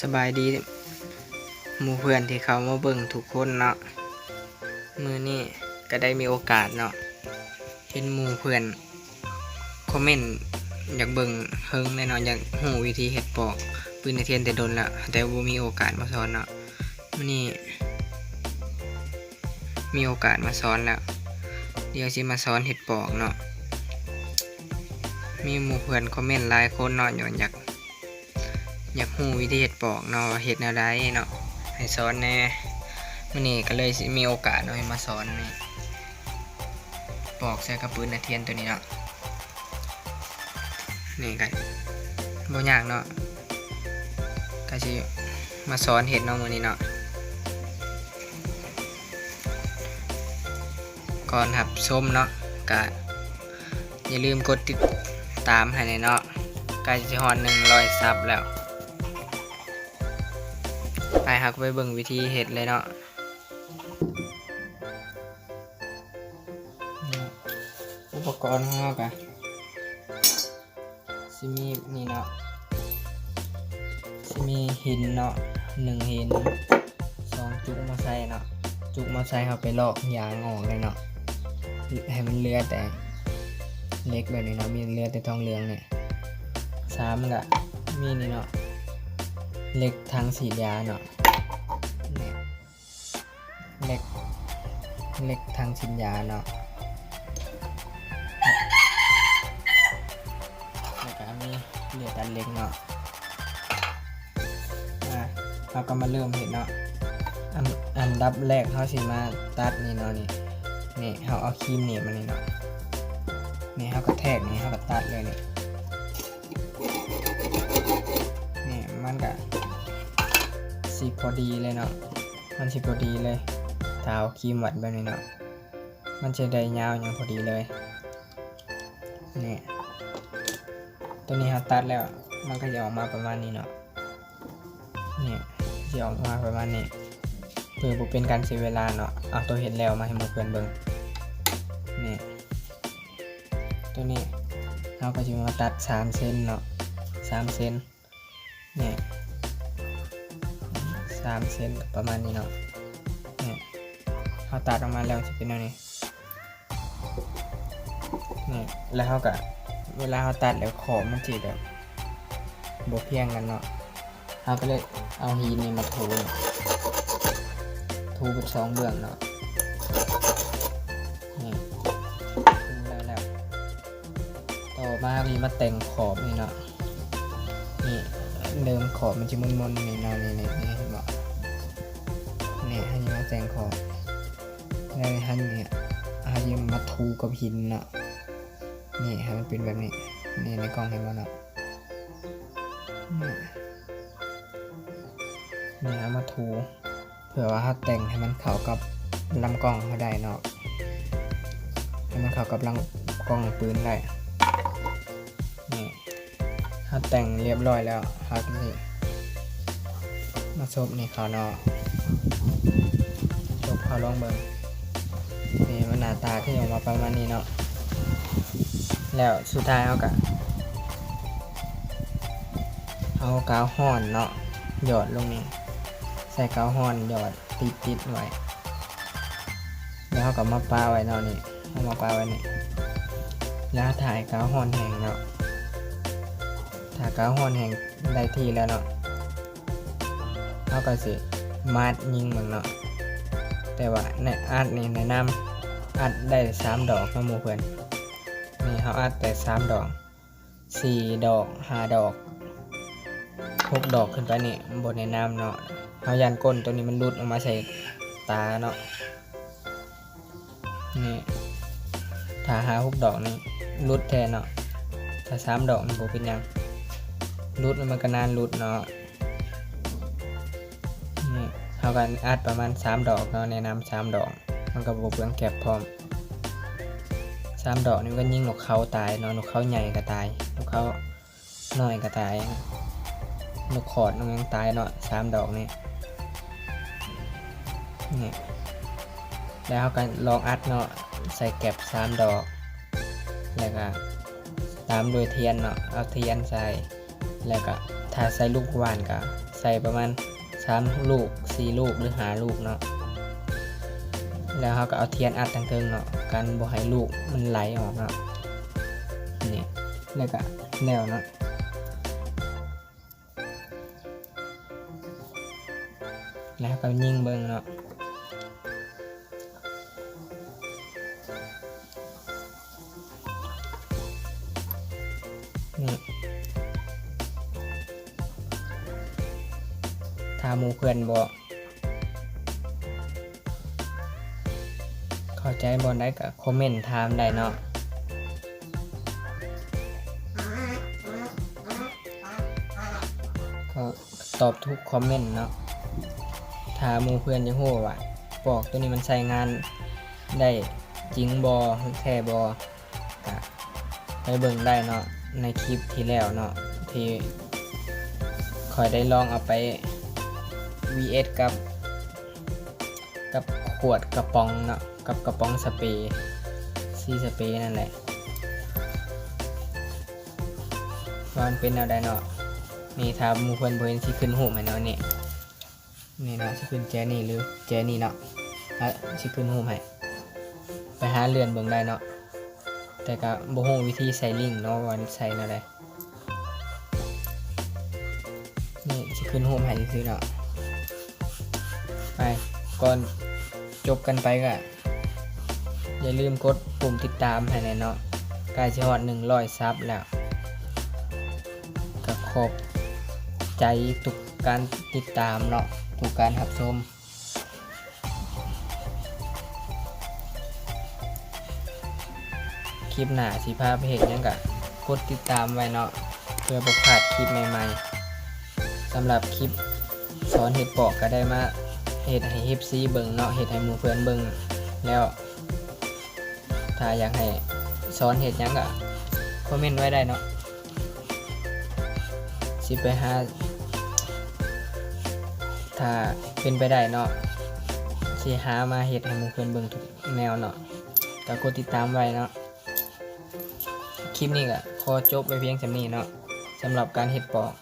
สบายดีหมู่เพื่อนที่เขามาเบิ่งทุกคนเนาะมือนี้ก็ได้มีโอกาสเนาะเห็นหมู่เพื่อนคอมเมนต์อยากเบิ่งเฮิงแน่นอนอยากหูวิธีเฮ็ดปอกปืนในเทียนแต่โดนละแต่บ่มีโอกาสมาสอนเนาะมือนี้มีโอกาสมาสอนแล้วเดี๋ยวสิมาสอนเฮ็ดปอกเนาะมีหมู่เพื่อนคอมเมนต์หลายคนเนาะย้อนอยาก อยากฮู้วิธีเฮ็ดปอกเนาะเฮ็ดแนวใดเนาะให้สอนแน่มื้อนี้ก็เลยมีโอกาสเนาะมาสอนนี่ปอกใส่กระปืนนาเทียนตัวนี้เนาะนี่ก็บ่ยากเนาะก็สิมาสอนเฮ็ดเนาะมื้อนี้เนาะก่อนครับชมเนาะก็อย่าลืมกดติดตามให้ในเนาะใกล้จะฮอนหนึ่งร้อยซับแล้ว ไปหักไปเบิ่งวิธีเห็ดเลยเนาะอุปกรณ์ของเรากะสิมีนี่เนาะสิมีหินเนาะหนึ่งหินสองจุกมาใส่เนาะจุกมาใส่เขาไปลอกยางออกเลยเนาะให้มันเลือแต่เล็กแบบนี้เนาะมีเลือแต่ทองเหลืองเนี่ยสามก็มีนี่เนาะ เหล็กทางสียาเนาะเนี่ยเหล็กเหล็กทางสีดยาเนาะแล้วก็มีเหลือดันเล็กเนาะอะเราก็มาเริ่มเห็นเนาะอันอันดับแรกเขาสิมาตัดนี่เนาะนี่นี่เขาเอาครีมนี่มานี่เนาะนี่เขาก็แทกนี่เขาก็ตัดเลยนี่นี่มันก็ สีพอดีเลยเนาะ มันสีพอดีเลยถ้าเอาคีมวัดแบบนี้เนาะ มันจะได้ยาวอย่างพอดีเลย นี่ ตัวนี้เราตัดแล้ว มันก็จะออกมาประมาณนี้เนาะ นี่จะออกมาประมาณนี้เพื่อบ่เป็นการเสียเวลาเนาะ เอาตัวเห็นแล้วมาให้หมาเพื่อนเบิ่งนี่ ตัวนี้เราก็จะมาตัด3เส้นเนาะสามเซนเนี่ ยสามเซนประมาณนี้เนาะเนี่เขาตัดออกมาแล้วจะเป็นแนวนี้นี่แล้วเขาก็เวลาเขาตัดแล้วขอบมันจีแบบบวเพียงกันเนาะเขาก็เลยเอาหีนี่มาถูถูเป็นสองเบื้องเนาะนี่ถูแล้วแล้วต่อมามีมาแต่งขอบนี่เนาะนี่เดิมขอบมันจะมนๆนี่เนาะนี่นี่นี่ แต่งขอแล้วให้เนี่ยให้มาทูกับหินเนาะนี่ให้มันเป็นแบบนี้ นี่ในกล้องเห็นบ่เนาะนี่นี่เอามาทูเผื่อว่าถ้าแต่งให้มันเข้ากับลำกล้องเขาได้เนาะให้มันเข้ากับลำกล้องปืนได้นี่ถ้าแต่งเรียบร้อยแล้วครับนี่มาซบนี่เขาเนาะ เขาลองเบิ่งนี่มันหน้าตาที่ออกมาประมาณนี้เนาะแล้วสุดท้ายเอากะเอากาวห่อนเนาะหยอดลงนี่ใส่กาวห่อนหยอดติดติดๆไว้แล้วเอากับมาปาไว้เนาะนี่เอามาปาไว้นี่แล้วถ่ายกาวห่อนแห้งเนาะถ้ายกาวฮอนแห่งได้ที่แล้วเนาะเขาก็สิมาดยิงเหมือนเนาะ แต่ว่าในอัดนี่ในน้ำอัดได้สามดอกนะมูเพื่อนนี่เขาอัดแต่สามดอกสี่ดอกห้าดอกหกดอกขึ้นไปนี่บนในน้ำเนาะเขายันก้นตัวนี้มันรุดออกมาใส่ตาเนาะนี่ถ้าหาหกดอกนี่รุดแทนเนาะถ้าสามดอกมันบ่เป็นยังรูดมันก็นานรูดเนาะ เขากันอัดประมาณสามดอกเนาะแนะนำสามดอก มันก็บวเปลืองแก็บพร้อมสามดอกนี่ก็ยิ่งนกเขาตายเนาะนกเขาใหญ่ก็ตายนกเขาน้อยก็ตายนกขอดมันยังตายเนาะสามดอกนี่นี่แล้วเขากันลองอัดเนาะใส่แก็บสามดอกแล้วก็ตามด้วยเทียนเนาะเอาเทียนใส่แล้วก็ถ้าใส่ลูกหวานก็ใส่ประมาณ สามลูกสี่ลูกหรือหาลูกเนาะแล้วเขาก็เอาเทียนอัดทางเทิงเนาะกันบ่ให้ลูกมันไหลออกเนาะนี่แล้วก็แล้วเนาะแล้วก็ยิงเบิ่งเนาะนี่ ถ้าหมูเพื่อนบอกเข้าใจบอลได้ก็คอมเมนต์ถามได้เนาะก็ตอบทุกคอมเมนต์เนาะถ้าหมูเพื่อนจะโหว่าปอกตัวนี้มันใช้งานได้จริงบอแท้บอกะไปเบิ่งได้เนาะในคลิปที่แล้วเนาะที่คอยได้ลองเอาไป vs กับ กับขวดกระป๋องเนาะกับกระป๋องสเปรย์ซีสเปรย์นั่นแหละว่ามันเป็นแนวใดเนาะนี่ถ้ามูเพิ่นบ่เห็นสิขึ้นหูปให้เนาะนี่นี่เนาะสิขึ้นแจนี่หรือแจนี่เนาะอะสิขึ้นหูปให้ไปหาเรือนเบิ่งได้เนาะแต่ก็บ่ฮู้วิธีใส่ลิงเนาะว่าใส่แนวใดนี่สิขึ้นหูปให้ซื่อเนาะ ไปก่อนจบกันไปก็อย่าลืมกดปุ่มติดตามให้แน่เนาะกล้จะฮอดหนึ่งร้อยซับแล้วก็ขอบใจทุกการติดตามเนาะทุกการรับชมคลิปหน้าสิพาไปเห็นยังกะกดติดตามไว้เนาะเพื่อบ่พลาดคลิปใหม่ๆสำหรับคลิปสอนเห็ดปอกก็ได้มา เฮ็ดให้ FC เบิ่งเนาะเฮ็ดให้หมู่เพื่อนเบิ่งแล้ว ถ้าอยากให้สอนเฮ็ดหยังก็คอมเมนต์ไว้ได้เนาะสิไปหาถ้าเป็นไปได้เนาะสิหามาเฮ็ดให้หมู่เพื่อนเบิ่งทุกแนวเนาะก็กดติดตามไว้เนาะคลิปนี้ก็ขอจบไปเพียงสำนี้เนาะสำหรับการเฮ็ดปอก